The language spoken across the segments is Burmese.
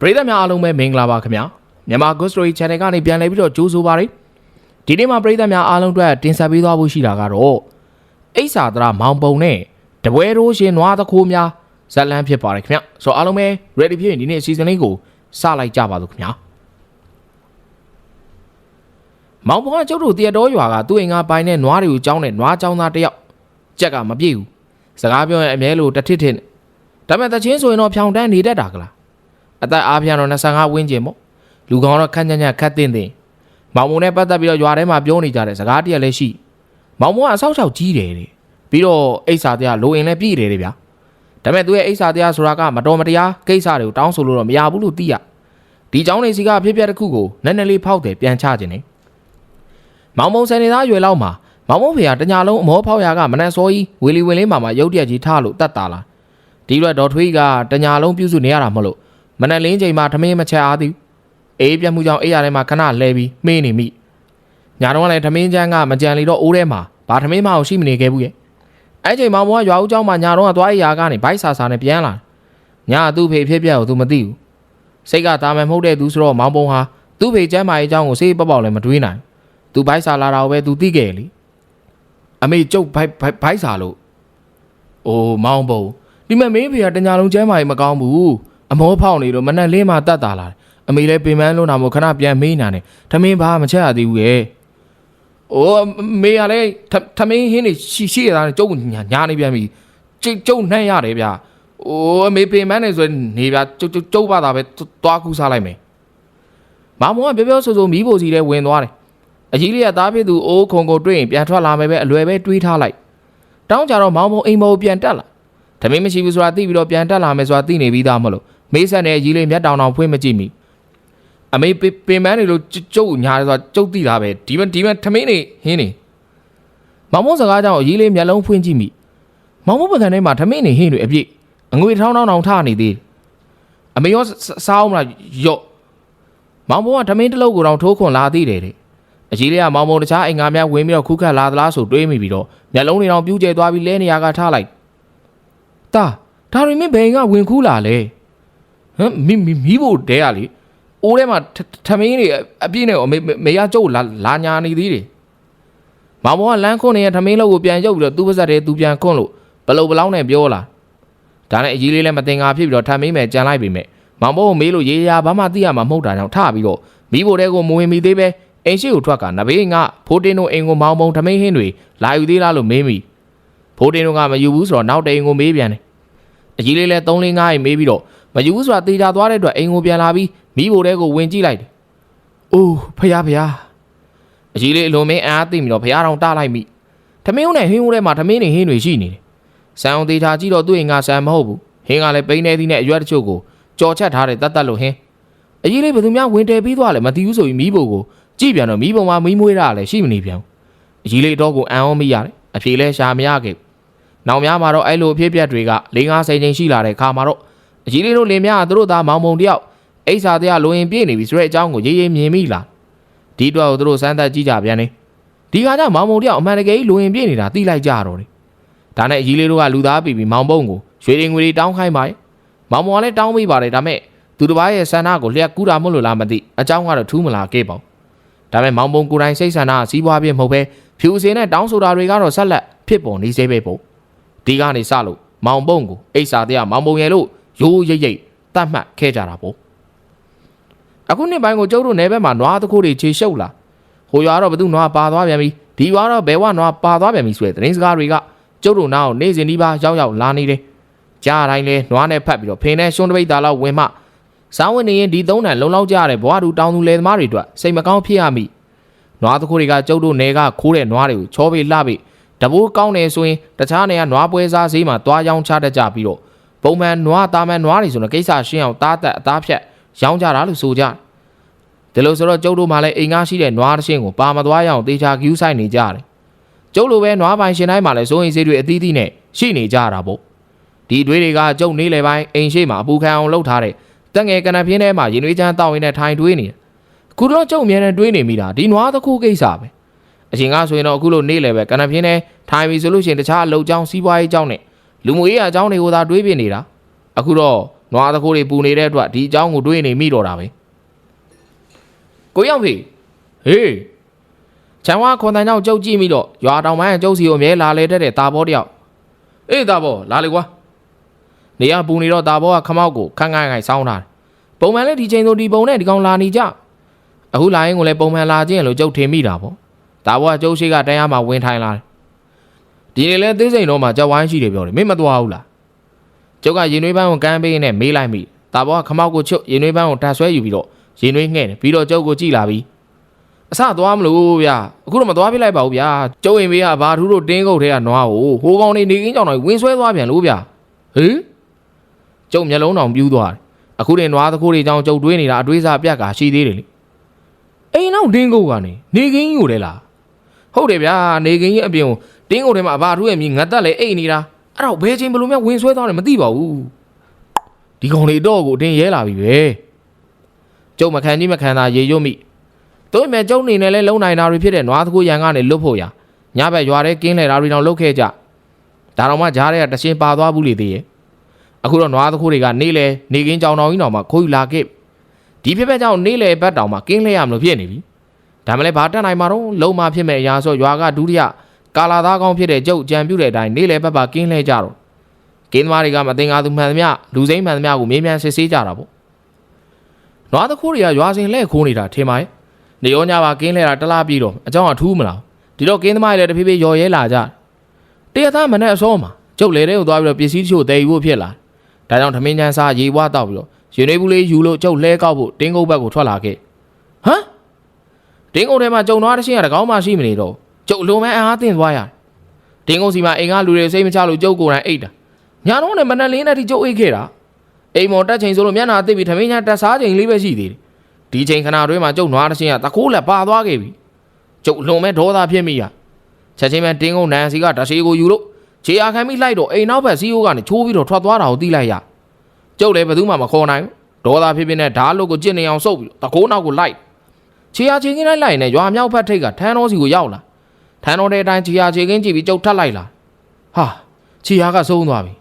ပရိသတ်များအားလုံးပဲမင်္ဂလာပါခင်ဗျာမြန်မာ Ghost Story Channel ကနေပြန်လည်ပြီးတော့ကြိုးဆိုပါရစေဒီနေ့မှာပရိသတ်များအားလုံးအတွက်တင်ဆက်ပေးသွားဖို့ရှိတာကတော့အိဆာဒရာမောင်ပုံနဲ့တပွဲရိုးရှင်နွားသခိုးများဇက်လန်းဖြစ်ပါတယ်ခင်ဗျာဆိုတော့အားလုံးပဲ ready ဖြစ်ရင်ဒီနေ့ season လေးကိုစလိုက်ကြပါစို့ခင်ဗျာမောင်ပုံကကျုပ်တို့တရတော်ရွာကသူ့အိမ်ကပိုင်တဲ့နွားတွေကိုကြောင်းတဲ့နွားကြောင်းသားတစ်ယောက်ကြက်ကမပြည့်ဘူးစကားပြောရင်အမြဲလိုတစ်ထစ်ထစ်နဲ့ဒါပေမဲ့တချင်းဆိုရင်တော့ဖြောင်တန်းနေတတ်တာကလား အသက်အားဖြင့်တော့25ဝန်းကျင်ပေါ့လူကောင်တော့ခန့်ညံ့ညံ့ခတ်တင်တင်မောင်မုံနဲ့ပတ်သက်ပြီးတော့ရွာထဲမှာပြောနေကြတဲ့စကားတရက်လည်းရှိမောင်မုံကအဆောက်အအုံကြီးတယ်တဲ့ပြီးတော့အိဆာတရားလိုရင်လည်းပြည်တယ်တဲ့ဗျာဒါပေမဲ့သူရဲ့အိဆာတရားဆိုတာကမတော်မတရားကိစ္စတွေကိုတောင်းဆိုလို့တော့မရဘူးလို့သိရဒီเจ้าနေစီကအဖြစ်အပျက်တစ်ခုကိုနည်းနည်းလေးဖောက်တယ်ပြန်ချခြင်းနေမောင်မုံစံနေသားရွယ်လောက်မှာမောင်မုံဖေကတညာလုံးအမောဖောက်ရကမနက်စောကြီးဝီလီဝင်းလေးမှာမှရုတ်တရက်ကြီးထားလို့တတ်တာလားဒီလိုဒေါ်ထွေးကတညာလုံးပြုစုနေရတာမဟုတ်လို့ မနက်လင်းချိန်မှာထမင်းမချက်အားသည်အေးပြတ်မှုကြောင့်အိယာထဲမှာခဏလဲပြီးမေးနေမိညာတော့ကလည်းထမင်းချမ်းကမကြံလီတော့အိုးထဲမှာဘာထမင်းမအောင်ရှိမနေခဲ့ဘူးရဲ့အဲ့ချိန်မှာဘွားရွာဦးเจ้าမှာညာတော့ကသွားအိယာကနေဘိုက်ဆာဆာနဲ့ပြန်လာညာသူ့ဖေဖြစ်ပြက်ကိုသူမသိဘူးစိတ်ကတာမန်မဟုတ်တဲ့သူဆိုတော့မောင်ပုံဟာသူ့ဖေကျမ်းမာရေးအကြောင်းကိုစေးပေါက်ပေါက်လည်းမတွေးနိုင်သူဘိုက်ဆာလာတာကိုပဲသူသိခဲ့လေအမေကျုပ်ဘိုက်ဘိုက်ဘိုက်ဆာလို့အိုးမောင်ပုံဒီမဲ့မင်းဖေကတညာလုံးကျမ်းမာရေးမကောင်းဘူး အမောဖောက်နေတော့မနဲ့လင်းမှတတ်တာလာတယ်အမေလည်းပင်ပန်းလုံးတာမို့ခဏပြန်မေးနာတယ်ထမင်းဘာမချက်ရသေးဘူးရဲ့အိုးမေကလည်းထမင်းဟင်းနေရှိရှိရတာကျုပ်ညာညာနေပြန်ပြီကျုပ်ကျုပ်နှံ့ရတယ်ဗျအိုးအမေပင်ပန်းနေဆိုနေဗျကျုပ်ကျုပ်ပါတာပဲသွားကူးစားလိုက်မယ်မမောကပြောပြောဆိုဆိုမီးဖို့စီထဲဝင်သွားတယ်အကြီးလေးကသားဖြစ်သူအိုးခုံကိုတွေ့ရင်ပြန်ထွက်လာမယ်ပဲအလွယ်ပဲတွေးထားလိုက်တောင်းကြတော့မောင်မုံအိမ်မောပြန်တက်လာ။ဓမင်းမရှိဘူးဆိုတာသိပြီးတော့ပြန်တက်လာမယ်ဆိုတာသိနေပြီးသားမလို့ မေးဆက်နဲ့ရီလေးမျက်တောင်တောင်ဖွင့်မကြည့်မိ။အမေပင်မန်းနေလို့ကျုပ်ညာဆိုတာကျုပ်သိတာပဲဒီမဒီမထမင်းနေဟင်းနေ။မောင်မုံစကားကြောင့်ရီလေးမျက်လုံးဖွင့်ကြည့်မိ။မောင်မုံပကံထဲမှာထမင်းနေဟင်းတွေအပြည့်အငွေထောင်းထောင်းတောင်ထနေသေးတယ်။အမေရောစားအောင်မလားရော့မောင်မုံကထမင်းတစ်လုံးကိုတော့ထိုးခွန်လာသေးတယ်တဲ့အကြီးလေးကမောင်မုံတခြားအိမ်ငါများဝင်ပြီးတော့ခုခတ်လာသလားဆိုတွေးမိပြီးတော့မျက်လုံးတွေတောင်ပြူးကျဲသွားပြီးလဲနေရကထားလိုက်တာဒါရီမင်းဘယ်ကဝင်ခူးလာလဲ ဟမ်မီမီမီးဖို့တဲရလေအိုးထဲမှာထမင်းတွေအပြည့်နဲ့မေမေရကျုပ်လာလာညာနေသေးတယ်မောင်မောကလမ်းခွန်းနေရထမင်းလောက်ကိုပြန်ရုပ်ပြီးတော့သူ့ပါဇက်တဲ့သူပြန်ခွန်းလို့ဘလုတ်ဘလောင်းနဲ့ပြောလာဒါနဲ့အကြီးလေးလည်းမတင်ငါဖြစ်ပြီးတော့ထမင်းမဲ့ကြံလိုက်ပြီမဲ့မောင်မောကိုမေးလို့ရေးရဘာမှသိရမှာမဟုတ်တာကြောင့်ထပြီးတော့မီးဖို့တဲကိုမဝင်မီသေးပဲအိမ်ရှိကိုထွက်ကနဘေးငါဖိုးတင်းတို့အိမ်ကိုမောင်မုံထမင်းဟင်းတွေလာယူသေးလားလို့မေးမိဖိုးတင်းတို့ကမယူဘူးဆိုတော့နောက်တိန်ကိုမေးပြန်တယ်အကြီးလေးလဲ3 5အိမ်မေးပြီးတော့ မယူဘူးဆိုတာတေချာသွားတဲ့အတွက်အိမ်ကိုပြန်လာပြီးမိဖို့တဲကိုဝင်ကြည့်လိုက်တယ်။အိုးဖယားဖယားအကြီးလေးအလွန်မင်းအားသိပြီးတော့ဖယားတော်တားလိုက်မိ။ထမင်းဦးနဲ့ဟင်းဦးထဲမှာထမင်းနေဟင်းတွေရှိနေတယ်။ဆန်အောင်တေချာကြည့်တော့သူ့အိမ်ကဆန်မဟုတ်ဘူး။ဟင်းကလည်းပိန်းနေသည်နဲ့အရွက်တချို့ကိုကြော်ချက်ထားတဲ့တတ်တတ်လို့ဟင်း။အကြီးလေးဘယ်သူများဝင်တယ်ပြီးသွားလဲမသိဘူးဆိုပြီးမိဖို့ကိုကြည့်ပြန်တော့မိဘုံမှာမိမွေးတာလည်းရှိမနေပြန်ဘူး။အကြီးလေးတော့ကိုအံအောင်မိရတယ်။အဖြေလဲရှာမရခဲ့ဘူး။နောက်များမှာတော့အဲ့လိုအဖြစ်အပျက်တွေက၄၅ဆယ်ချိန်ရှိလာတဲ့ခါမှာတော့ အကြီးလေးတို့လင်များကသူတို့သားမောင်မုံတယောက်အိဆာတရားလိုရင်ပြည့်နေပြီဆိုတဲ့အကြောင်းကိုရေးရေးမြင်မိလားဒီတော့သူတို့စမ်းသပ်ကြည့်ကြပြန်နေဒီကကြမောင်မုံတယောက်အမှန်တကယ်ကြီးလိုရင်ပြည့်နေတာသိလိုက်ကြတော့တယ်ဒါနဲ့အကြီးလေးတို့ကလူသားပြီပြီးမောင်ပုံကိုရွှေရင်ငွေတွေတောင်းခိုင်းပါရဲ့မောင်မုံကလည်းတောင်းမိပါတယ်ဒါမဲ့သူတစ်ပါးရဲ့ဆန္ဒကိုလျှက်ကူးတာမဟုတ်လို့လားမသိအကြောင်းကတော့ထူးမလားခဲ့ပေါ့ဒါမဲ့မောင်ပုံကိုယ်တိုင်စိတ်ဆန္ဒကစီးပွားပြမဟုတ်ပဲဖြူစင်နဲ့တောင်းဆိုတာတွေကတော့ဆက်လက်ဖြစ်ပေါ်နေစေပဲပေါ့ဒီကနေစလို့မောင်ပုံကိုအိဆာတရားမောင်ပုံရဲ့လို့ ရိုးရိတ်ရိတ်တတ်မှတ်ခဲ့ကြတာပေါ့အခုနှစ်ပိုင်းကိုကျုပ်တို့နယ်ဘက်မှာနွားတခိုးတွေခြေရှုပ်လာဟိုရွာတော့ဘသူနွားပါသွားပြန်ပြီဒီရွာတော့ဘယ်ဝနွားပါသွားပြန်ပြီဆိုတဲ့သတင်းစကားတွေကကျုပ်တို့နောက်နေ့စဉ်ဒီပါရောက်ရောက်လာနေတယ်ကြားတိုင်းလဲနွားနဲ့ဖတ်ပြီးတော့ဖင်နဲ့ရှွန်းတပိတ်သားလောက်ဝင်မှစားဝင်နေရင်ဒီသုံးတန်လုံလောက်ကြရတဲ့ဘွားတူတောင်းသူလယ်သမားတွေအတွက်စိတ်မကောင်းဖြစ်ရမိနွားတခိုးတွေကကျုပ်တို့နယ်ကခိုးတဲ့နွားတွေကိုချောပေးလှပေးတဘိုးကောင်းတယ်ဆိုရင်တခြားနေရာနွားပွဲစားဈေးမှာသွားရောင်းချတတ်ကြပြီးတော့ ပုံမှန်နွားသားမှန်နွားတွေဆိုတော့ကိစ္စရှင်းအောင်တားတက်အသားဖြတ်ရောင်းကြတာလို့ဆိုကြတယ်ဒီလိုဆိုတော့ကျုပ်တို့မှလည်းအိမ်ငါရှိတဲ့နွားတစ်ရှင်းကိုပါမသွားရအောင်တေချာကျူးဆိုင်နေကြတယ်ကျုပ်လိုပဲနွားပိုင်ရှင်တိုင်းမှလည်းစိုးရင်ဈေးတွေအသီးသီးနဲ့ရှိနေကြတာပေါ့ဒီတွေးတွေကကျုပ်နေလေပိုင်းအိမ်ရှိမှာအပူခံအောင်လှုပ်ထားတဲ့တက်ငယ်ကနပြင်းထဲမှာရင်သွေးချမ်းတောက်ရင်းနဲ့ထိုင်တွေးနေတယ်ခုတော့ကျုပ်အမြဲတမ်းတွေးနေမိတာဒီနွားတစ်ခုကိစ္စပဲအချိန်ကဆိုရင်တော့အခုလိုနေ့လေပဲကနပြင်းနဲ့ထိုင်ပြီဆိုလို့ရှိရင်တခြားအလုပ်ကြောင်းစီးပွားရေးကြောင်းနဲ့ လူမှုရေးအကြောင်းတွေကိုသာတွေးပြနေတာအခုတော့နွားသခိုးတွေပူနေတဲ့အတွက်ဒီအကြောင်းကိုတွေးနေမိတော့တာပဲကိုရောက်ဖေဟေးချန်ဝါခွန်တန်ကြောင့်ကြုတ်ကြည့်ပြီးတော့ရွာတောင်ပိုင်းအကျုပ်စီကိုအမြဲလာလေတဲ့တာဘောတယောက်အေးတာဘောလာလေကွာနေရပူနေတော့တာဘောကခမောက်ကိုခန်းခန်းခိုင်စောင်းထားတယ်ပုံမှန်လည်းဒီချိန်ဆိုဒီပုံနဲ့ဒီကောင်လာနေကြအခုလာရင်ကိုလည်းပုံမှန်လာခြင်းလို့ကြုတ်ထင်မိတာပေါ့တာဘောကကျုပ်ရှိကတန်းရမှာဝင်ထိုင်လာတယ် ဒီနေ့လဲသေးစိန်တော့မှကြက်ဝိုင်းရှိတယ်ပြောတယ်မင်းမသွားဘူးလားကျုပ်ကရင်နှွေးပန်းကိုကမ်းပေးနဲ့မေးလိုက်မိတာဘောကခမောက်ကိုချွတ်ရင်နှွေးပန်းကိုတက်ဆွဲယူပြီးတော့ရင်နှွေးငှဲ့တယ်ပြီးတော့ကျုပ်ကိုကြည့်လာပြီးအစသွားမလို့ဗျာအခုတော့မသွားပြလိုက်ပါဘူးဗျာကျုပ်ရင်မေးကဘာထူးတို့တင်းကုတ်ထဲကနွားကိုဟိုကောင်နေနေကင်းကြောင်တော့ဝင်ဆွဲသွားပြန်လို့ဗျာဟင်ကျုပ်မျက်လုံးတောင်ပြူးသွားတယ်အခုတင်နွားသခိုးတွေကြောင့်ကျုပ်တွေးနေတာအတွေးစားပြက်ကရှိသေးတယ်လေအိမ်နောက်တင်းကုတ်ကနေနေကင်းကြီးကိုလေလားဟုတ်တယ်ဗျာနေကင်းကြီးအပြင်ကို တင်းကုတ်ထဲမှာဘာထူးရဲ့မြင်ငတ်တက်လေအိတ်နေတာအဲ့တော့ဘယ်ချိန်ဘယ်လိုများဝင်ဆွဲသွားတယ်မသိပါဘူးဒီကောင်လေးတော့ကိုအတင်းရဲလာပြီပဲကျုပ်မခံကြီးမခံသာရေရွတ်မိတို့အမေကျုံနေနဲ့လဲလုံနိုင်တာတွေဖြစ်တဲ့နွားသကူရန်ကနေလွတ်ဖို့ရညဘက်ရွာထဲကင်းလဲတာတွေတော့လုတ်ခဲ့ကြဒါတော့မှကြားထဲကတရှင်းပါသွားဘူးလေသေးရဲ့အခုတော့နွားသကူတွေကနေလေနေကင်းကြောင်တော်ကြီးတော်မှာခိုးယူလာခဲ့ဒီဖြစ်ဖြစ်ကြောင့်နေလေဘက်တောင်မှာကင်းလဲရမလို့ဖြစ်နေပြီဒါမှလည်းဘာတက်နိုင်မှာတော့လုံမဖြစ်မဲ့အရာဆိုရွာကဒုတိယ ကာလာသားကောင်းဖြစ်တဲ့ကျုပ်ကြံပြုတ်တဲ့အတိုင်းနေလေဘက်ပါကင်းလဲကြတော့ကင်းသမားတွေကမတင်ကားသူမှန်သမျှလူစိမ့်မှန်သမျှကိုမေးမြန်းစစ်ဆေးကြတာပေါ့နွားသခိုးတွေကရွာစဉ်လဲခိုးနေတာထင်ပါရဲ့နေရောညပါကင်းလဲတာတလားပြီးတော့အเจ้าကထူးမလားဒီတော့ကင်းသမားတွေလည်းတဖြည်းဖြည်းရော်ရဲလာကြတရသားမနဲ့အစောမှာကျုပ်လေတဲ့ကိုသွားပြီးတော့ပစ္စည်းတချို့တည်ယူဖို့ဖြစ်လာဒါကြောင့်ထမင်းချမ်းစားရေဝါတောက်ပြီးတော့ရင်နွေးဘူးလေးယူလို့ကျုပ်လဲကောက်ဖို့တင်းကုတ်ဘက်ကိုထွက်လာခဲ့ဟမ်တင်းကုတ်ထဲမှာကျုံသွားတဲ့ရှင်းရတကောင်းမှရှိမနေတော့ ကျုပ်လုံးမဲအားသင့်သွားရတယ်။တင်းကုန်းစီမှာအိမ်ကလူတွေစိတ်မချလို့ကျုပ်ကိုယ်တိုင်အိတ်တာ။ညာတော့နဲ့မနက်လင်းတဲ့ထိကျုပ်အိတ်ခဲ့တာ။အိမ်မော်တက်ချိန်ဆိုလို့မျက်နှာအသစ်ပြီးထမင်းညာတက်စားချိန်လေးပဲရှိသေးတယ်။ဒီချိန်ခဏတွင်းမှာကျုပ်နွားတစ်ချင်းကတခိုးလက်ပါသွားခဲ့ပြီ။ကျုပ်လုံးမဲဒေါသဖြစ်မိရ။ချက်ချင်းပဲတင်းကုန်းနန်စီကတရှိကိုယူလို့ခြေအားခံပြီးလိုက်တော့အိမ်နောက်ဘက်စီးအိုးကနေချိုးပြီးတော့ထွက်သွားတာကိုသိလိုက်ရ။ကျုပ်လည်းဘယ်သူမှမခေါ်နိုင်ဘူး။ဒေါသဖြစ်ဖြစ်နဲ့ဓာတ်လို့ကိုကြစ်နေအောင်စုပ်ပြီးတော့တခိုးနောက်ကိုလိုက်။ခြေအားချင်းချင်းလိုက်လိုက်နဲ့ရွာမြောက်ဘက်ထိပ်ကထန်းတော်စီကိုရောက်လာ။ထ န်းတော်တဲ့အတိုင်းခြေရာခြေကင်းကြည့်ပြီးကြုတ်ထတ်လိုက်လာဟာခြေရာကဆုံးသွားပြီ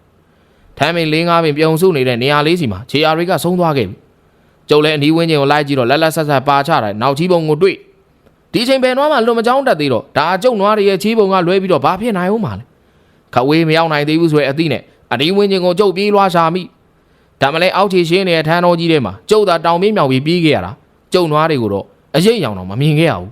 ထမ်းမင်း၄၅ပင်ပြုံစုနေတဲ့နေရာလေးစီမှာခြေရာတွေကဆုံးသွားခဲ့ပြီကျုပ်လည်းအနီးဝင်းကျင်ကိုလိုက်ကြည့်တော့လက်လက်ဆက်ဆက်ပါချတယ်နောက်ချီးပုံကိုတွေ့ဒီချိန်ပဲနွားမှလွန်မကြောင်းတက်သေးတော့ဒါအကျုပ်နွားတွေရဲ့ချီးပုံကလွဲပြီးတော့ဘာဖြစ်နိုင်ဦးမှာလဲခဝေးမရောက်နိုင်သေးဘူးဆိုရဲအသည့်နဲ့အနီးဝင်းကျင်ကိုကျုပ်ပြေးလွှားရှာမိဒါမှလည်းအောက်ခြေရှင်းနေတဲ့ထန်းတော်ကြီးထဲမှာကျုပ်သာတောင်ပြေးမြောင်ပြီးပြေးခဲ့ရတာကျုပ်နွားတွေကိုတော့အရေးရောင်တော့မမြင်ခဲ့ရဘူး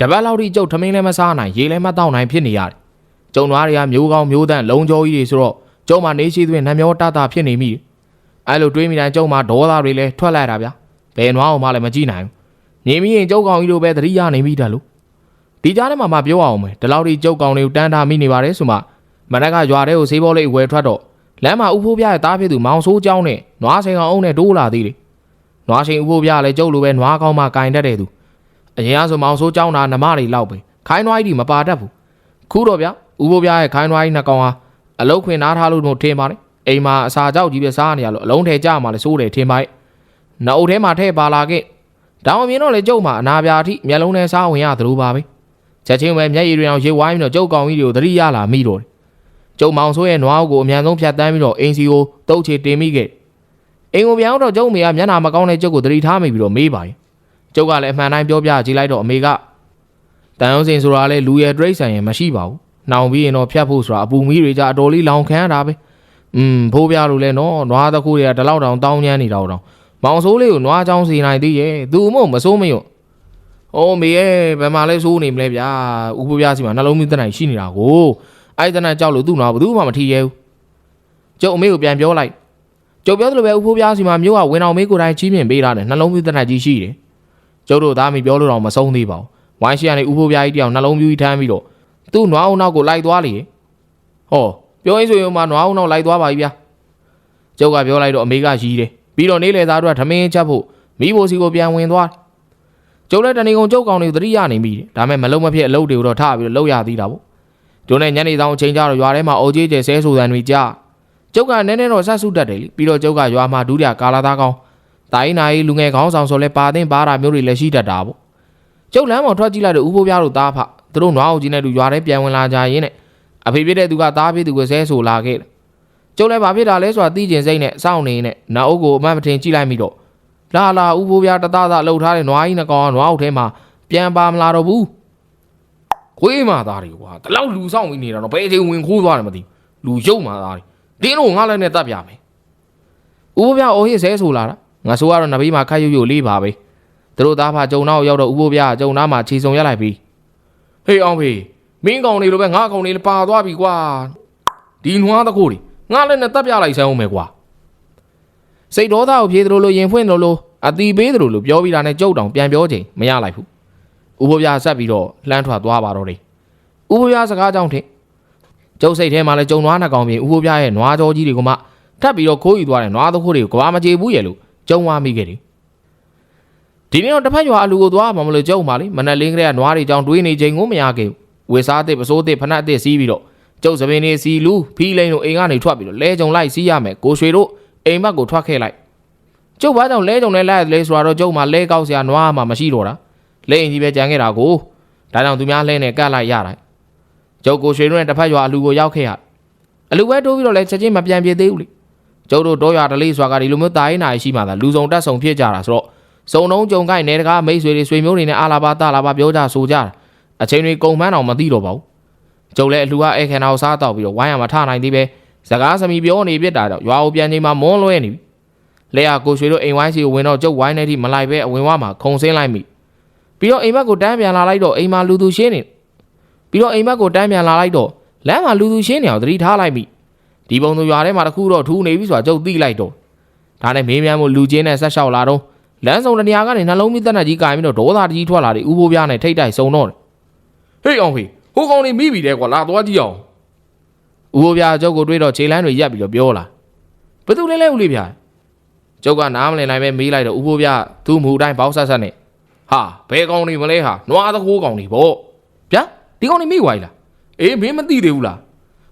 တပတ်လောက်ထိကျုပ်ထမင်းလည်းမစားနိုင်ရေလည်းမတောက်နိုင်ဖြစ်နေရတယ်။ကျုံသားတွေကမျိုးကောင်းမျိုးတန့်လုံကျော်ကြီးတွေဆိုတော့ကျုံမှာနေရှိသွင်းနှမျောတတာဖြစ်နေမိ။အဲလိုတွေးမိတိုင်းကျုံမှာဒေါသတွေလည်းထွက်လာတာဗျာ။ဘယ်နွားအောင်မှလည်းမကြည့်နိုင်ဘူး။နေမိရင်ကျုပ်ကောင်ကြီးတို့ပဲသတိရနေမိတယ်လို့ဒီကြားထဲမှာမပြောအောင်မယ်ဒီလောက်ထိကျုပ်ကောင်တွေကိုတန်းထားမိနေပါတယ်ဆိုမှမနက်ကရွာထဲကိုဈေးဘောလေးဝယ်ထွက်တော့လမ်းမှာဥဖိုးပြရဲ့တားဖြစ်သူမောင်ဆိုးကြောင်းနဲ့နွားဆိုင်ကောင်အုံးနဲ့တိုးလာသေးတယ်။နွားဆိုင်ဥဖိုးပြလည်းကျုပ်လိုပဲနွားကောင်မှကင်တတ်တယ်သူ။ အရင်ကဆိုမောင်ဆိုးကြောင်းတာနမတွေလောက်ပဲခိုင်းနွားကြီးမပါတတ်ဘူးခုတော့ဗျဥပိုးပြားရဲ့ခိုင်းနွားကြီးနှစ်ကောင်ဟာအလုတ်ခွင်နားထားလို့တော့ထင်ပါတယ်အိမ်မှာအစာကြောက်ကြီးပဲစားနေရလို့အလုံးထဲကြမှာလဲစိုးတယ်ထင်ပါရဲ့နှုတ်ထဲမှာထည့်ပါလာခဲ့တောင်အမြင်တော့လေကျုပ်မှာအနာပြာအထိမျက်လုံးထဲစားဝင်ရသလိုပါပဲချက်ချင်းပဲမျက်ရည်တွေအောင်ရေဝိုင်းပြီးတော့ကျုပ်ကောင်ကြီးတွေကိုသတိရလာမိတော့တယ်ကျုပ်မောင်ဆိုးရဲ့နွားကိုအမြန်ဆုံးဖြတ်တန်းပြီးတော့အင်းစီကိုတုတ်ချေတင်မိခဲ့အိမ်ကိုပြောင်းတော့ကျုပ်မေကမျက်နှာမကောင်းတဲ့ကျုပ်ကိုသတိထားမိပြီးတော့မေးပါရဲ့ ကျုပ်ကလည်းအမှန်တိုင်းပြောပြကြည့်လိုက်တော့အမေကတန်ရုံးစင်ဆိုတာလေလူရဲ့တရိတ်ဆိုင်ရင်မရှိပါဘူး။နှောင်ပြီးရင်တော့ဖြတ်ဖို့ဆိုတာအပူမီးတွေကြအတော်လေးလောင်ခံရတာပဲ။อืมဖိုးပြလို့လဲနော်နွားတစ်ခုတွေကဒီလောက်တောင်တောင်းညမ်းနေတော့တောင်မောင်ဆိုးလေးကိုနွားချောင်းစီနိုင်သေးရဲ့သူမို့မစိုးမယွတ်။အိုးမေရဲ့ဘယ်မှာလဲစိုးနေမလဲဗျာ။ဥပပြစီမှာနှလုံးမီးတနိုင်ရှိနေတာကိုအဲ့တနက်ကြောက်လို့သူ့နွားဘယ်သူမှမထီရဲဘူး။ကျုပ်အမေကိုပြန်ပြောလိုက်။ကျုပ်ပြောသလိုပဲဥဖိုးပြစီမှာမျိုးကဝင်အောင်မေးကိုယ်တိုင်ကြီးမြင်ပေးတာနဲ့နှလုံးမီးတနိုင်ကြီးရှိတယ်။ ကျုပ်တို့သားမိပြောလို့တော့မဆုံးသေးပါဘူး။ဝိုင်းရှိရနေဥဖိုးပြားကြီးတယောက်နှလုံးပြူးကြီးထမ်းပြီးတော့သူ့နွားအောင်နောက်ကိုလိုက်သွားလေ။ဟောပြောရင်ဆိုရင်မှနွားအောင်နောက်လိုက်သွားပါပြီဗျာ။ကျုပ်ကပြောလိုက်တော့အမေကရီးတယ်။ပြီးတော့နေလေသားတို့ကထမင်းချက်ဖို့မိဖို့စီကိုပြန်ဝင်သွားတယ်။ကျုပ်လည်းတဏီကုံကျုပ်ကောင်တွေကိုသတိရနေမိတယ်။ဒါပေမဲ့မလုံးမဖြစ်အလုပ်တွေကိုတော့ထားပြီးတော့လုပ်ရသေးတာပေါ့။ကျုံနဲ့ညနေဆောင်အချိန်ကျတော့ရွာထဲမှာအိုကြီးကျဲဆဲဆူတန်တွေကြားကျုပ်ကနည်းနည်းတော့ဆက်စုတတ်တယ်လीပြီးတော့ကျုပ်ကရွာမှာဒုတိယကာလာသားကောင် တာရင်နိုင်လူငယ်ခေါင်းဆောင်ဆိုလဲပါတင်ပါတာမျိုးတွေလည်းရှိတတ်တာပေါ့ကျုပ်လမ်းပေါ်ထွက်ကြည့်လိုက်တော့ဥပိုးပြားတို့သားဖသူတို့နွားအုပ်ကြီးနဲ့တူရွာထဲပြန်ဝင်လာကြရင်းနဲ့အဖေပြတဲ့သူကသားပြသူကိုဆဲဆိုလာခဲ့တယ်ကျုပ်လည်းဘာဖြစ်တာလဲဆိုတာသိကျင်စိတ်နဲ့စောင့်နေနဲ့နာအုပ်ကိုအမှန်မတင်ကြည့်လိုက်မိတော့လာလာဥဖိုးပြားတသားသားလှုပ်ထားတဲ့နွားကြီးနှကောင်ကနွားအုပ်ထဲမှာပြန်ပါမလာတော့ဘူးခွေးမသားတွေကွာဒီလောက်လူဆောင်ပြီးနေတာတော့ဘယ်အချိန်ဝင်ခိုးသွားတယ်မသိဘူးလူရုပ်မသားတွေတင်းလို့ငါလည်းနဲ့တတ်ပြမယ်ဥဖိုးပြားအိုဟစ်ဆဲဆိုလာတာ ငါဆိုကတော့နဘေးမှာခတ်ရွရွလေးပါပဲသူတို့သားဖာကြုံနောက်ရောက်တော့ဥဖိုးပြားကကြုံနာမှာခြေစုံရက်လိုက်ပြီဟေးအောင်ဖေးမင်းကောင်တွေလိုပဲငါကောင်တွေလည်းပါသွားပြီကွာဒီနွားတကူတွေငါလည်းနဲ့တက်ပြလိုက်စမ်းအောင်မယ်ကွာစိတ်ဒေါသကိုပြေးသလိုလိုရင်ဖွင့်သလိုလိုအတီပေးသလိုလိုပြောပြီးတာနဲ့ကြုတ်တောင်ပြန်ပြောချိန်မရလိုက်ဘူးဥဖိုးပြားဆက်ပြီးတော့လှမ်းထွက်သွားပါတော့တယ်ဥဖိုးပြားစကားကြောင့်ထင်ကျုပ်စိတ်ထဲမှာလည်းကြုံနွားနှကောင်ပြင်ဥဖိုးပြားရဲ့နွားကြောကြီးတွေကမှထပ်ပြီးတော့ခိုးယူသွားတဲ့နွားတကူတွေကိုကဘာမကြေဘူးရဲ့လို့ ကြုံသွားမိခဲ့တယ်ဒီနေ့တော့တစ်ဖက်ရွာအလူကိုသွားမှာမလို့ကြုံပါလေမနက်လင်းကလေးကနွားတွေကြောင့်တွေးနေချိန်ကိုမရခဲ့ဘူးဝေစားတဲ့ပစိုးတဲ့ဖနက်တဲ့စီးပြီးတော့ကျုပ်စပင်းနေစီလူဖီးလိန်တို့အိမ်ကနေထွက်ပြီးတော့လဲကြုံလိုက်စီးရမယ်ကိုရွှေတို့အိမ်ဘက်ကိုထွက်ခဲ့လိုက်ကျုပ်ဘာကြောင့်လဲကြုံလဲလိုက်လဲဆိုတော့ကျုပ်မှလဲကောက်စရာနွားမှမရှိတော့တာလဲအင်ကြီးပဲကြံခဲ့တာကိုဒါကြောင့်သူများလဲနဲ့ကတ်လိုက်ရတာကျုပ်ကိုရွှေတို့နဲ့တစ်ဖက်ရွာအလူကိုရောက်ခဲ့ရအလူပဲတိုးပြီးတော့လဲချက်ချင်းမပြန်ပြေသေးဘူးလေ ကျုပ်တို့တော့ရွာတလေးစွာကဒီလိုမျိုးတာရင်နာရှိမှသာလူစုံတက်ဆုံဖြစ်ကြတာဆိုတော့စုံလုံးကြုံကိုက်နေတကားမိတ်ဆွေတွေဆွေမျိုးတွေနဲ့အာလာပါတာလာပါပြောကြဆိုကြတာအချိန်တွေကုန်မှန်းအောင်မသိတော့ပါဘူးကျုပ်လည်းအလှူကအဲခန္ဓာကိုစားတော့ပြီးတော့ဝိုင်းရမှာထနိုင်သေးပဲစကားစမီပြောနေပြစ်တာတော့ရွာကိုပြန်ချိန်မှာမွန်းလွဲနေပြီလဲရကိုရွှေတို့အိမ်ဝိုင်းစီကိုဝင်တော့ကျုပ်ဝိုင်းနေတိမလိုက်ပဲအဝင်ဝမှာခုံဆင်းလိုက်မိပြီးတော့အိမ်ဘက်ကိုတန်းပြန်လာလိုက်တော့အိမ်မှာလူသူရှင်းနေပြီးတော့အိမ်ဘက်ကိုတန်းပြန်လာလိုက်တော့လမ်းမှာလူသူရှင်းနေအောင်သတိထားလိုက်မိ ဒီပုံသူရွာထဲမှာတခုတော့ထူးနေပြီဆိုတာကျုပ်သိလိုက်တော့ဒါနဲ့မေးမြန်းမှုလူချင်းနဲ့ဆက်လျှောက်လာတော့လမ်းစုံတနေရာကနေနှလုံးမီးတက်နက်ကြီးကင်ပြီးတော့ဒေါသတကြီးထွက်လာတယ်ဥပိုးပြားနဲ့ထိတ်တိုက်စုံတော့တယ်ဟေးအောင်ဖေးဟိုကောင်နေမိပြီတဲ့ကွာလာသွားကြည့်အောင်ဥပိုးပြားကျုပ်ကိုတွေးတော့ခြေလမ်းတွေရက်ပြီးတော့ပြောလာဘယ်သူလဲလဲဦးလေးပြားကျုပ်ကနားမလည်နိုင်ပဲမေးလိုက်တော့ဥပိုးပြားသူ့မူအတိုင်းဘောက်ဆက်ဆက်နဲ့ဟာဘယ်ကောင်နေမလဲဟာနွားသခိုးကောင်နေပေါ့ဗျာဒီကောင်နေမိသွားပြီလားအေးမင်းမသိသေးဘူးလား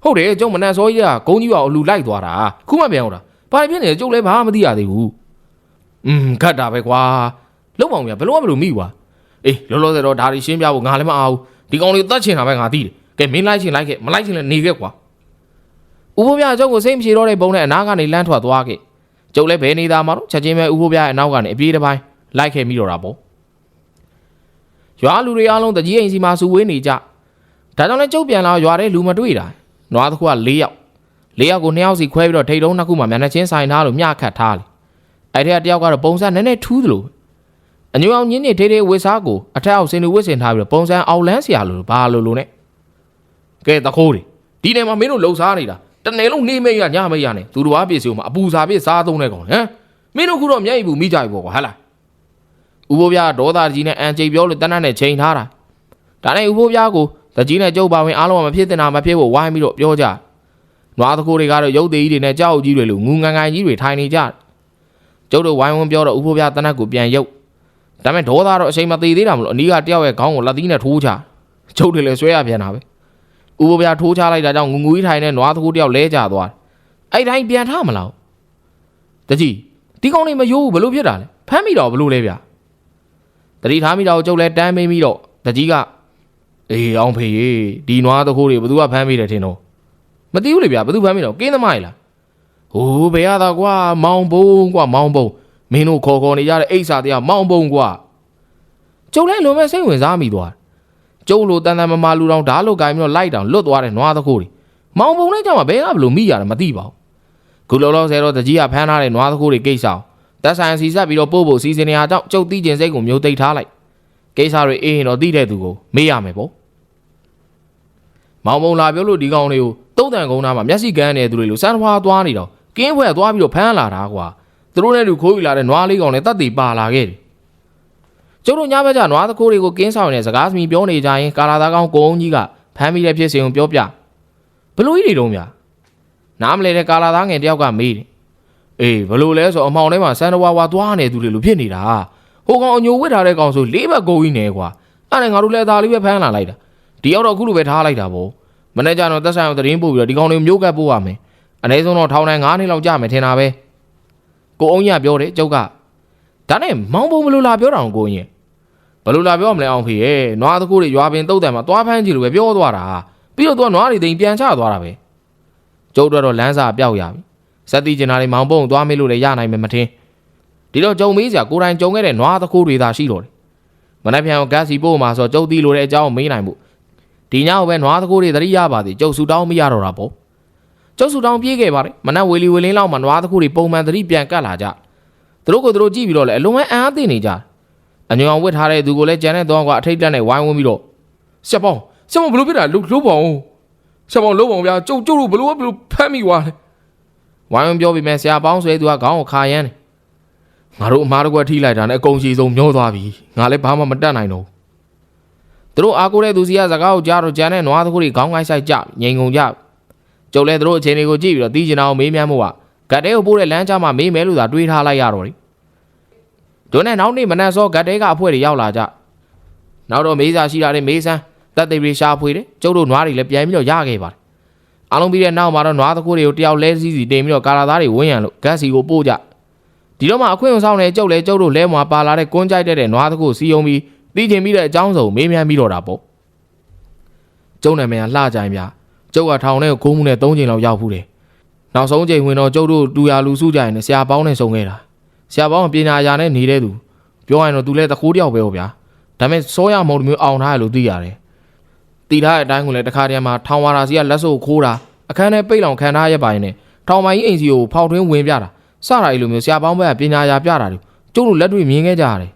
ဟုတ်တယ်ကျုပ်မနက်စောကြီးကဂုံကြီးအောင်အလူလိုက်သွားတာခုမှပြန်ဟုတ်တာဘာဖြစ်နေလဲကျုပ်လည်းဘာမှမသိရသေးဘူးอืมခတ်တာပဲကွာလုံအောင်ပြဘလို့မလို့မိကွာအေးလောလောဆယ်တော့ဒါတွေရှင်းပြဖို့ငါလည်းမအားဘူးဒီကောင်လေးတတ်ချင်တာပဲငါသိတယ်ကဲမင်းလိုက်ချင်လိုက်ခဲ့မလိုက်ချင်လည်းနေခဲ့ကွာဥပိုးပြအကျုပ်ကိုစိတ်မပြေတော့တဲ့ဘုံနဲ့အနာကနေလမ်းထွက်သွားခဲ့ကျုပ်လည်းဘယ်နေတာမှတော့ချက်ချင်းပဲဥပိုးပြရဲ့အနောက်ကနေအပြေးတစ်ပိုင်းလိုက်ခဲ့မိတော့တာပေါ့ရွာလူတွေအားလုံးတကြီးအိမ်စီမှာစုဝေးနေကြဒါကြောင့်လည်းကျုပ်ပြန်လာရွာတဲ့လူမတွေ့တာ နွားတစ်ခုက၄ယောက်၄ယောက်ကို၂ယောက်စီခွဲပြီးတော့ထိတ်တုံးနှစ်ခုမှမျက်နှာချင်းဆိုင်ထားလို့မျှခတ်ထားလေအဲ့ဒီကတယောက်ကတော့ပုံစံနည်းနည်းထူးသလိုအညူအောင်ညင်းနေထေးထေးဝစ်စားကိုအထက်အောက်စင်လူဝစ်စင်ထားပြီးတော့ပုံစံအောင်လန်းစရာလိုဘာလိုလိုနဲ့ကဲတခိုးတွေဒီနေမှာမင်းတို့လှုပ်ရှားနေတာတနေ့လုံးနေမေးရညမေးရနဲ့သူတို့ဘာပစ္စည်းကိုမအပူစာပစ်စားသုံးတဲ့ကောင်ဟမ်မင်းတို့ခုတော့မျက်ရည်ဘူးမိကြပြီပေါ့ကွာဟဟလားဥပိုးပြားဒေါသကြီးနဲ့အန်ကျိပြောလို့တန်းတန်းနဲ့ချိန်ထားတာဒါနဲ့ဥပိုးပြားကို တကြီးနဲ့ကျုပ်ပါဝင်အားလုံးကမဖြစ်တင်တာမဖြစ်ဖို့ဝိုင်းပြီးတော့ပြောကြနွားတခိုးတွေကတော့ရုပ်သေးကြီးတွေနဲ့ကြောက်ကြီးတွေလိုငူငန်ငန်ကြီးတွေထိုင်နေကြတယ်ကျုပ်တို့ဝိုင်းဝန်းပြောတော့ဥဖိုးပြတနက်ကိုပြန်ရုပ်ဒါပေမဲ့ဒေါသတော့အချိန်မသေးသေးတာမလို့အနီးကတယောက်ရဲ့ခေါင်းကိုလက်သီးနဲ့ထိုးချကျုပ်တွေလည်းဆွဲရပြန်တာပဲဥဖိုးပြထိုးချလိုက်တာကြောင့်ငူငူကြီးထိုင်တဲ့နွားသခိုးတယောက်လဲကျသွားတယ်အဲ့တိုင်းပြန်ထမလားတကြီးဒီကောင်လေးမယိုးဘူးဘလို့ဖြစ်တာလဲဖမ်းမိတော့ဘလို့လဲဗျတတိထားမိတော့ကျုပ်လည်းတန်းမေးပြီးတော့တကြီးက အေးအောင်ဖေးဒီနွားသခိုးတွေဘသူကဖမ်းမိတယ်ထင်တော့မသိဘူးလေဗျဘသူဖမ်းမိတော့ကင်းသမားကြီးလားဟိုးဘယ်ရတာကွာမောင်ဘုံကွာမောင်ဘုံမင်းတို့ခေါ်ခေါ်နေကြတဲ့အိဆာတရားမောင်ဘုံကွာကျုပ်လည်းလွန်မဲ့စိတ်ဝင်စားမိသွားကျုပ်လိုတန်တန်မမလူတောင်ဓာတ်လိုကင်ပြီးတော့လိုက်တောင်လွတ်သွားတဲ့နွားသခိုးတွေမောင်ဘုံနဲ့ကြောင့်ဘယ်ကဘလို့မိရတာမသိပါဘူးခုလောလောဆယ်တော့တကြီးကဖမ်းထားတဲ့နွားသခိုးတွေကိစ္စအောင်တက်ဆိုင်စီဆက်ပြီးတော့ပို့ဖို့စီစဉ်နေရကြောင့်ကျုပ်သိကျင်စိတ်ကိုမျိုးသိပ်ထားလိုက်ကိစ္စတွေအေးရင်တော့သိတဲ့သူကိုမေးရမယ်ပေါ့ မောင်ဘုံလာပြောလို့ဒီကောင်တွေကိုတုံးတန်ကုန်းသားမှာမျက်စိကန်းနေတဲ့သူတွေလိုစမ်းထွားသွားနေတော့ကင်းဘွဲသွားပြီးတော့ဖမ်းလာတာကွာသူတို့နဲ့လူခိုးယူလာတဲ့နွားလေးကောင်နဲ့တတ်တည်ပါလာခဲ့တယ်ကျုပ်တို့ညဘက်ကျနွားသခိုးတွေကိုကင်းဆောင်နေတဲ့စကားစမီပြောနေကြရင်ကာလာသားကောင်ကိုုံကြီးကဖမ်းမိတဲ့ဖြစ်စဉ်ကိုပြောပြဘလို့ကြီးတွေတုံးဗျာနားမလဲတဲ့ကာလာသားငယ်တယောက်ကမေးတယ်အေးဘလို့လဲဆိုအမောင်ထဲမှာစန္ဒဝါဝါသွားနေသူတွေလိုဖြစ်နေတာဟိုကောင်အညိုဝစ်ထားတဲ့ကောင်ဆိုလေးဘက်ကိုကြီးနေကွာအဲ့ဒါငါတို့လည်းသားလေးပဲဖမ်းလာလိုက်တာ ဒီရောက်တော့အခုလိုပဲထားလိုက်တာဗောမနေ့ကျတော့သက်ဆိုင်အောင်သတင်းပို့ပြီးတော့ဒီကောင်လေးမျိုးကပ်ပို့ရမယ်အနည်းဆုံးတော့ထောင်တိုင်း9နှစ်လောက်ကြာမယ်ထင်တာပဲကိုအောင်ကြီးကပြောတယ်ကျုပ်ကဒါနဲ့မောင်းပုံမလို့လာပြောတာကိုကိုရင်ဘယ်လိုလာပြောမလဲအောင်ဖေရဲ့နွားတကူတွေရွာပင်တုတ်တယ်မှာသွားဖမ်းကြည့်လို့ပဲပြောသွားတာပြီးတော့သူကနွားတွေတိမ်ပြန်ချသွားတာပဲကျုပ်တို့တော့လမ်းစာပျောက်ရပြီစက်တိကျင်နာတွေမောင်ပုံသွားမေးလို့လည်းရနိုင်မယ်မထင်ဒီတော့ကြုံမေးစရာကိုယ်တိုင်ကြုံခဲ့တဲ့နွားသခိုးတွေသာရှိတော့တယ်မနေ့ပြန်ကဂတ်စီပို့မှာဆိုကျုပ်တီလိုတဲ့အကြောင်းမေးနိုင်မှု ဒီညောပဲနွားသခိုးတွေသတိရပါသည်ကျုပ်ဆူတောင်းမရတော့တာပေါ့ကျုပ်ဆူတောင်းပြေးခဲ့ပါတယ်မနက်ဝေလီဝေလင်းလောက်မှာနွားသခိုးတွေပုံမှန်သတိပြန်ကတ်လာကြသူတို့ကိုသူတို့ကြည့်ပြီးတော့လည်းအလုံးဝအံ့အားသင့်နေကြတယ်အညောင်ဝစ်ထားတဲ့သူကိုလည်းကြမ်းတဲ့တော့ကအထိတ်တက်နဲ့ဝိုင်းဝန်းပြီးတော့ဆက်ပေါင်းဆက်ပေါင်းဘလို့ဖြစ်တာလှုပ်လှုပ်ပါအောင်ဆက်ပေါင်းလှုပ်ပါအောင်ဗျာကျုပ်ကျုပ်တို့ဘလို့ဘလို့ဖမ်းမိသွားလဲဝိုင်းဝန်းပြောပြီးမဲ့ဆရာပေါင်းဆွဲသူကခေါင်းကိုခါရမ်းတယ်ငါတို့အမားတကွက်ထိလိုက်တာနဲ့အကုန်စီဆုံးမျောသွားပြီငါလည်းဘာမှမတတ်နိုင်တော့ဘူး သူတို့အားကိုးတဲ့သူစီကစကားကိုကြားတော့ကြမ်းတဲ့နွားသခိုးတွေခေါင်းကိုက်ဆိုင်ကြငိန်ကုန်ကြကျုပ်လည်းသူတို့အခြေအနေကိုကြည့်ပြီးတော့တီးကျင်အောင်မေးမြန်းမှုကဂတ်တဲကိုပို့တဲ့လမ်းကြားမှာမေးမယ်လို့သာတွေးထားလိုက်ရတော့တယ်ဒုနဲ့နောက်နေ့မနက်စောဂတ်တဲကအဖွဲတွေရောက်လာကြနောက်တော့မေးစာရှိတာတွေမေးစမ်းတက်သေးတွေရှာဖွေတယ်ကျုပ်တို့နွားတွေလည်းပြန်ပြီးတော့ရခဲ့ပါတယ်အားလုံးပြီးတဲ့နောက်မှာတော့နွားသခိုးတွေကိုတယောက်လဲစီးစီတင်ပြီးတော့ကာလာသားတွေဝင်းရံလို့ဂတ်စီကိုပို့ကြဒီတော့မှအခွင့်အဆောင်နဲ့ကျုပ်လည်းကျုပ်တို့လဲမွာပါလာတဲ့ကွန်းကြိုက်တဲ့နွားသခိုးစီယုံပြီး တီးကျင်ပြီးတဲ့အကြောင်းစုံမေးမြန်းပြီးတော့တာပေါ့ကျုံနာမည်ကလှကြိုင်ဗျကျုပ်ကထောင်ထဲကိုကိုးမှုနဲ့၃ချိန်လောက်ရောက်ဖူးတယ်နောက်ဆုံးချိန်ဝင်တော့ကျုပ်တို့တူရလူစုကြရင်ဆရာပေါင်းနဲ့ဆုံခဲ့တာဆရာပေါင်းကပညာရာနဲ့နေတဲ့သူပြောရင်တော့သူလည်းတခိုးတယောက်ပဲဟောဗျာဒါပေမဲ့စောရမုံမျိုးအောင်ထားရလို့သိရတယ်တည်ထားတဲ့အတိုင်းကိုလည်းတခါတည်းမှာထောင်ဝါရာစီကလက်စုပ်ခိုးတာအခန်းထဲပိတ်လောင်ခံထားရပါရင်နဲ့ထောင်မိုင်းအိမ်စီကိုဖောက်ထွင်းဝင်ပြတာစတာအဲ့လိုမျိုးဆရာပေါင်းဘက်ကပညာရာပြတာတွေကျုပ်တို့လက်တွေ့မြင်ခဲ့ကြရတယ်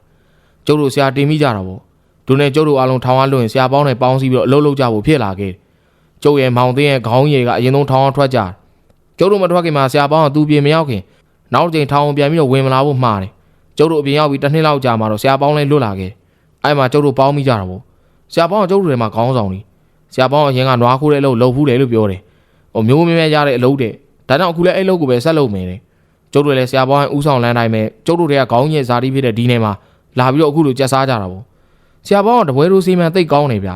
ကျုပ်တို့ဆရာတင်မိကြတာပေါ့ဒုနဲ့ကျုပ်တို့အားလုံးထောင်ဝါလွှင့်ဆရာပေါင်းနဲ့ပေါင်းစည်းပြီးတော့အလုပ်လုပ်ကြဖို့ဖြစ်လာခဲ့တယ်ကျုပ်ရဲ့မောင်သိန်းရဲ့ခေါင်းရည်ကအရင်ဆုံးထောင်အောင်ထွက်ကြတယ်ကျုပ်တို့မထွက်ခင်မှာဆရာပေါင်းကသူ့ပြေမရောက်ခင်နောက်တစ်ချိန်ထောင်အောင်ပြန်ပြီးတော့ဝင်မလာဖို့မှားတယ်ကျုပ်တို့အပြင်ရောက်ပြီးတစ်နှစ်လောက်ကြာမှတော့ဆရာပေါင်းလည်းလွတ်လာခဲ့အဲ့မှာကျုပ်တို့ပေါင်းမိကြတာပေါ့ဆရာပေါင်းကကျုပ်တို့ထဲမှာခေါင်းဆောင်နေဆရာပေါင်းအရင်ကနွားခိုးတဲ့အလုပ်လုပ်ဖူးတယ်လို့ပြောတယ်ဟိုမျိုးမြဲမြဲရတဲ့အလုပ်တဲ့ဒါကြောင့်အခုလည်းအဲ့လုပ်ကိုပဲဆက်လုပ်မယ်တဲ့ကျုပ်တို့လည်းဆရာပေါင်းရဲ့ဥဆောင်လမ်းတိုင်းပဲကျုပ်တို့တွေကခေါင်းညက်ဇာတိဖြစ်တဲ့ဒီနယ်မှာ လာပြီးတော့အခုလိုကြက်စားကြတာပေါ့ဆရာပေါင်းကတပွဲရိုးစီမံတိတ်ကောင်းနေဗျ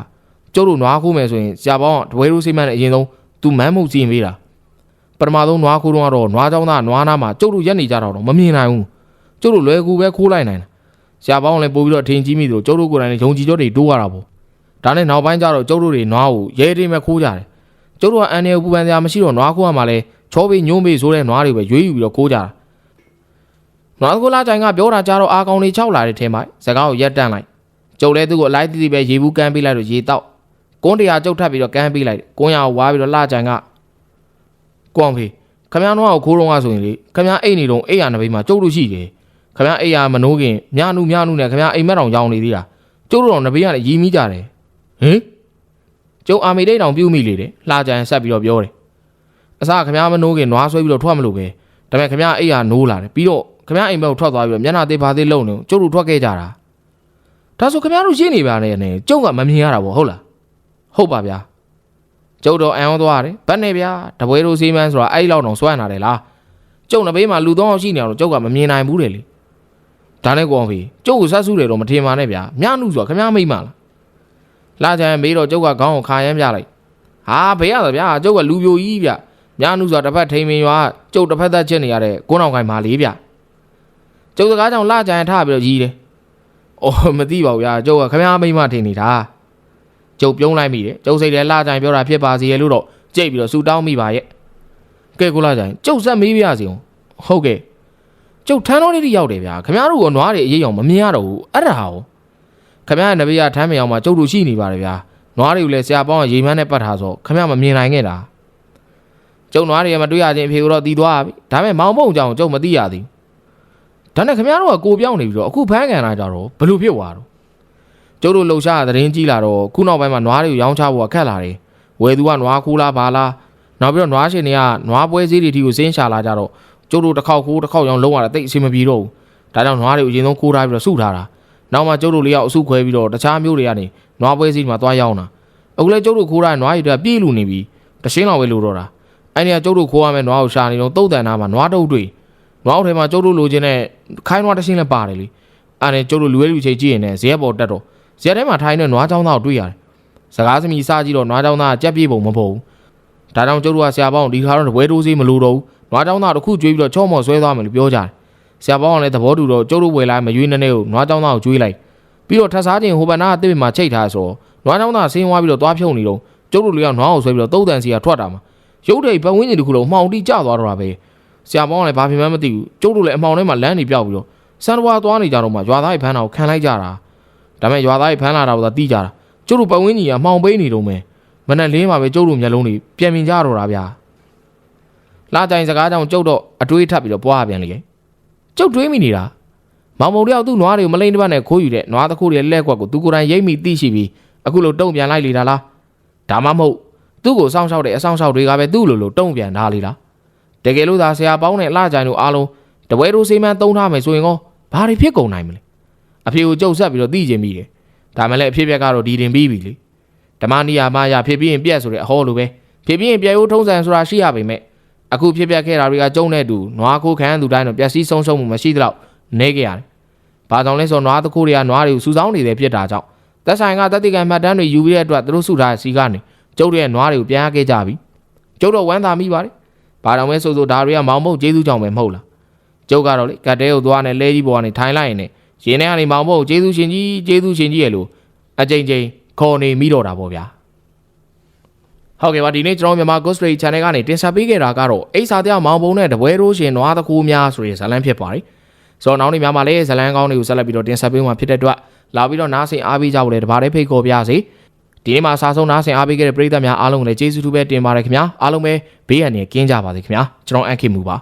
ကျုပ်တို့နွားခိုးမယ်ဆိုရင်ဆရာပေါင်းကတပွဲရိုးစီမံနဲ့အရင်ဆုံးသူမန်းမှုစီရင်ပေးတာပထမဆုံးနွားခိုးတော့ကတော့နွားเจ้าသားနွားနာမှာကျုပ်တို့ရက်နေကြတော့မမြင်နိုင်ဘူးကျုပ်တို့လွယ်ကူပဲခိုးလိုက်နိုင်တာဆရာပေါင်းလည်းပို့ပြီးတော့ထင်ကြီးမိသလိုကျုပ်တို့ကိုယ်တိုင်လည်းယုံကြည်ကြောတွေတိုးရတာပေါ့ဒါနဲ့နောက်ပိုင်းကျတော့ကျုပ်တို့တွေနွားကိုရဲတိမ်မဲ့ခိုးကြတယ်ကျုပ်တို့ကအန်ရပူပန်စရာမရှိတော့နွားခိုးရမှာလဲချောပေးညုံးပေးဆိုတဲ့နွားတွေပဲရွေးယူပြီးတော့ခိုးကြတာ နွားကိုလာကြိုင်ကပြောတာကြတော့အာကောင်တွေခြောက်လာတဲ့ထင်ပါစကားကိုရက်တန့်လိုက်ကျုပ်လည်းသူ့ကိုအလိုက်တီးတီးပဲရေဘူးကမ်းပေးလိုက်တော့ရေတောက်ကွန်းတရားကျုပ်ထပ်ပြီးတော့ကမ်းပေးလိုက်ကွန်းရကိုဝါပြီးတော့လာကြိုင်ကကွန်ဖေးခမည်းနွားကိုခိုးတော့ကဆိုရင်လေခမည်းအိတ်နေတော့အိတ်ရနဘေးမှာကျုပ်တို့ရှိတယ်ခမည်းအိတ်ရမနိုးခင်မြနုမြနုနဲ့ခမည်းအိမ်မက်တောင်ရောင်းနေသေးတာကျုပ်တို့တော့နဘေးကလည်းရီးမိကြတယ်ဟင်ကျုပ်အာမီဒိတ်တောင်ပြုတ်မိလေတယ်လှကြိုင်ဆက်ပြီးတော့ပြောတယ်အစားခမည်းမနိုးခင်နွားဆွဲပြီးတော့ထွက်မလို့ပဲဒါပေမဲ့ခမည်းအိတ်ရနိုးလာတယ်ပြီးတော့ ခမည်းအိမ်ဘက်ကိုထွက်သွားပြီးတော့မျက်နှာသေးပါသေးလုံနေကျုပ်တို့ထွက်ခဲ့ကြတာဒါဆိုခမည်းတို့ရှင်းနေပါနဲ့နဲ့ကျုပ်ကမမြင်ရတာပေါ့ဟုတ်လားဟုတ်ပါဗျာကျုပ်တော့အံအောင်သွားတယ်ဗတ်နေဗျာတပွဲတို့စီမန်းဆိုတာအဲ့လောက်တော့စွန့်လာတယ်လားကျုပ်နဘေးမှာလူသုံးအောင်ရှိနေအောင်ကျုပ်ကမမြင်နိုင်ဘူးတယ်လေဒါနဲ့ကောင်ဖေးကျုပ်ကိုဆက်စုတယ်တော့မထင်ပါနဲ့ဗျာမြနုဆိုတာခမည်းမိတ်မလားလာကြရင်မေးတော့ကျုပ်ကခေါင်းကိုခါရမ်းပြလိုက်ဟာဘေးရတာဗျာကျုပ်ကလူပြိုကြီးဗျမြနုဆိုတာတစ်ဖက်ထိန်မင်ရွာကျုပ်တစ်ဖက်သက်ချစ်နေရတဲ့ကိုနောင်ကိုင်မာလေးဗျ ကျုပ်စကားကြောင့်လာကြရင်ထပြီးတော့ကြီးတယ်အော်မသိပါဘူးဗျာကျုပ်ကခမည်းမိတ်မထင်နေတာကျုပ်ပြုံးလိုက်မိတယ်ကျုပ်စိတ်ထဲလာကြရင်ပြောတာဖြစ်ပါစေလို့တော့ကြိတ်ပြီးတော့ဆူတောင်းမိပါရဲ့ကဲကိုလာကြရင်ကျုပ်ဆက်မေးပြရစီအောင်ဟုတ်ကဲ့ကျုပ်ထမ်းတော်လေးတွေရောက်တယ်ဗျာခမည်းတော်ကနွားတွေအရေးအောင်မမြင်ရတော့ဘူးအဲ့ဒါဟောခမည်းနဘေးကထမ်းမြောင်မှာကျုပ်တို့ရှိနေပါတယ်ဗျာနွားတွေကိုလည်းဆရာပေါင်းကရေမန်းနဲ့ပတ်ထားဆိုခမည်းမမြင်နိုင်ခဲ့တာကျုပ်နွားတွေမတွေ့ရခြင်းအဖေကတော့တီးသွားပြီဒါပေမဲ့မောင်ပုံကြောင်ကျုပ်မသိရသေးဘူး ဒါနဲ့ခမည်းတော်ကကိုပြောင်းနေပြီးတော့အခုဖမ်းကန်လာကြတော့ဘလို့ဖြစ်သွားတော့ကျုပ်တို့လှုပ်ရှားတဲ့သတင်းကြီးလာတော့ခုနောက်ပိုင်းမှာနွားတွေကိုရောင်းချဖို့အခက်လာတယ်ဝယ်သူကနွားခိုးလားဘာလားနောက်ပြီးတော့နွားရှင်တွေကနွားပွဲစည်းတွေတီကိုစင်းရှာလာကြတော့ကျုပ်တို့တစ်ခေါက်ခိုးတစ်ခေါက်ရောင်းလုံးရတာတိတ်အဆင်မပြေတော့ဘူးဒါကြောင့်နွားတွေကိုအရင်ဆုံးခိုးထားပြီးတော့စုထားတာနောက်မှကျုပ်တို့လေးယောက်အစုခွဲပြီးတော့တခြားမျိုးတွေကနေနွားပွဲစည်းတွေမှာသွားရောင်းတာအခုလဲကျုပ်တို့ခိုးထားတဲ့နွားတွေတွေကပြေးလူနေပြီတရှင်းလောက်ပဲလိုတော့တာအဲ့ဒီကကျုပ်တို့ခိုးရမယ်နွားကိုရှာနေတော့တုတ်တန်သားမှာနွားတုတ်တွေ နွားထဲမှာကျုပ်တို့လိုချင်တဲ့ခိုင်းနွားတရှင်းလည်းပါတယ်လေအဲ့ဒါကျုပ်တို့လူရဲလူချေကြည့်ရင်လည်းဇရက်ပေါ်တက်တော့ဇရက်ထဲမှာထိုင်းတဲ့နွားချောင်းသားကိုတွေ့ရတယ်စကားစမီစကြည့်တော့နွားချောင်းသားကကြက်ပြေးပုံမပေါ်ဘူးဒါကြောင့်ကျုပ်တို့ကဆရာပေါင်းဒီခါတော့ဝဲတိုးစေးမလိုတော့ဘူးနွားချောင်းသားတစ်ခုကျွေးပြီးတော့ချော့မော်ဆွဲသွားမယ်လို့ပြောကြတယ်ဆရာပေါင်းကလည်းသဘောတူတော့ကျုပ်တို့ဝယ်လိုက်မရွေးနေနေကိုနွားချောင်းသားကိုကျွေးလိုက်ပြီးတော့ထပ်စားခြင်းဟိုဘနာကတစ်ပင်မှာချိတ်ထားဆိုတော့နွားချောင်းသားဆင်းသွားပြီးတော့သွားဖြုံနေတော့ကျုပ်တို့လေးကနွားကိုဆွဲပြီးတော့တုတ်တန်စီကထွက်တာမှာရုပ်တရက်ပတ်ဝန်းကျင်တစ်ခုလုံးအမှောင်တိကျသွားတော့တာပဲ ဆရာပေါင်းကလည်းဘာဖြစ်မှန်းမသိဘူးကျုပ်တို့လည်းအမှောင်ထဲမှာလမ်းနေပြောက်ပြီးတော့စံတော်ဝါသွားနေကြတော့မှရွာသားရဲ့ဖမ်းတာကိုခံလိုက်ကြတာဒါပေမဲ့ရွာသားရဲ့ဖမ်းလာတာကိုသာသိကြတာကျုပ်တို့ပတ်ဝန်းကျင်ကအမှောင်ပိန်းနေတော့မယ်မနဲ့လင်းမှာပဲကျုပ်တို့မျက်လုံးတွေပြန်မြင်ကြတော့တာဗျာလာကြိုင်စကားကြောင့်ကျုပ်တော့အတွေးထပ်ပြီးတော့ပွားပြန်လေကျုပ်တွေးမိနေတာမောင်မုံတယောက်သူ့နွားတွေကိုမလိမ့်တစ်ပတ်နဲ့ခိုးယူတဲ့နွားတစ်ခုရဲ့လက်ကွက်ကိုသူကိုယ်တိုင်ရိပ်မိသိရှိပြီးအခုလိုတုံ့ပြန်လိုက်လေတာလားဒါမှမဟုတ်သူ့ကိုစောင့်ရှောက်တဲ့အဆောင်ရှောက်တွေကပဲသူ့လိုလိုတုံ့ပြန်ထားလေလား တကယ်လို့သာဆရာပေါင်းနဲ့လှကြိုင်တို့အားလုံးတပွဲတို့စေးမန်းသုံးထားမယ်ဆိုရင်ကောဘာတွေဖြစ်ကုန်နိုင်မလဲအဖေကိုကြုတ်ဆက်ပြီးတော့သိကျင်မိတယ်ဒါမှလည်းအဖြစ်ပြက်ကတော့ဒီတင်ပြီးပြီလေဓမ္မနီယာမယာဖြစ်ပြီးရင်ပြက်ဆိုတဲ့အဟောလိုပဲဖြစ်ပြီးရင်ပြက်ရိုးထုံးစံဆိုတာရှိရပေမဲ့အခုဖြစ်ပြက်ခဲ့တာတွေကကျုံတဲ့တူနွားခိုးခန်းသူတိုင်းတော့ပျက်စီးဆုံးရှုံးမှုမရှိသလောက်နေကြရတယ်။ဘာကြောင့်လဲဆိုတော့နွားတစ်ခုတွေကနွားတွေကိုစူဆောင်းနေတယ်ဖြစ်တာကြောင့်သက်ဆိုင်ကတတိကံမှတ်တမ်းတွေယူပြီးတဲ့အတွက်သူတို့စုထားတဲ့စီကနေကျုပ်တို့ရဲ့နွားတွေကိုပြန်ရခဲ့ကြပြီ။ကျုပ်တို့ဝမ်းသာမိပါတယ်။ ဘာကြောင့်လဲဆိုဆိုဒါတွေကမောင်မုတ်ကျေးဇူးကြောင့်ပဲမဟုတ်လား။ကျုပ်ကတော့လေကတ်တဲကိုသွားနေလဲကြီးပေါ်ကနေထိုင်လိုက်ရင်လည်းရင်ထဲကနေမောင်မုတ်ကျေးဇူးရှင်ကြီးကျေးဇူးရှင်ကြီးရဲ့လို့အကြိမ်ကြိမ်ခေါ်နေမိတော့တာပေါ့ဗျာ။ဟုတ်ကဲ့ပါဒီနေ့ကျွန်တော်မြန်မာ Ghost Story Channel ကနေတင်ဆက်ပေးခဲ့တာကတော့အိစာတရားမောင်ပုံနဲ့တပွဲရိုးရှင်နွားတကူများဆိုတဲ့ဇာတ်လမ်းဖြစ်ပါတယ်။ဆိုတော့နောက်နေ့များမှာလည်းဇလန်းကောင်းတွေကိုဆက်လက်ပြီးတော့တင်ဆက်ပေးမှာဖြစ်တဲ့အတွက်လာပြီးတော့နားဆင်အားပေးကြဖို့လည်းတပါးလေးဖိတ်ခေါ်ပြစေ ဒီနေ့မှာစာဆုံးနားဆင်အားပေးခဲ့တဲ့ပရိသတ်များအားလုံးကိုလည်းကျေးဇူးတူပဲတင်ပါတယ်ခင်ဗျာအားလုံးပဲဘေးရန်နေကင်းကြပါစေခင်ဗျာကျွန်တော်အန်ခေမူပါ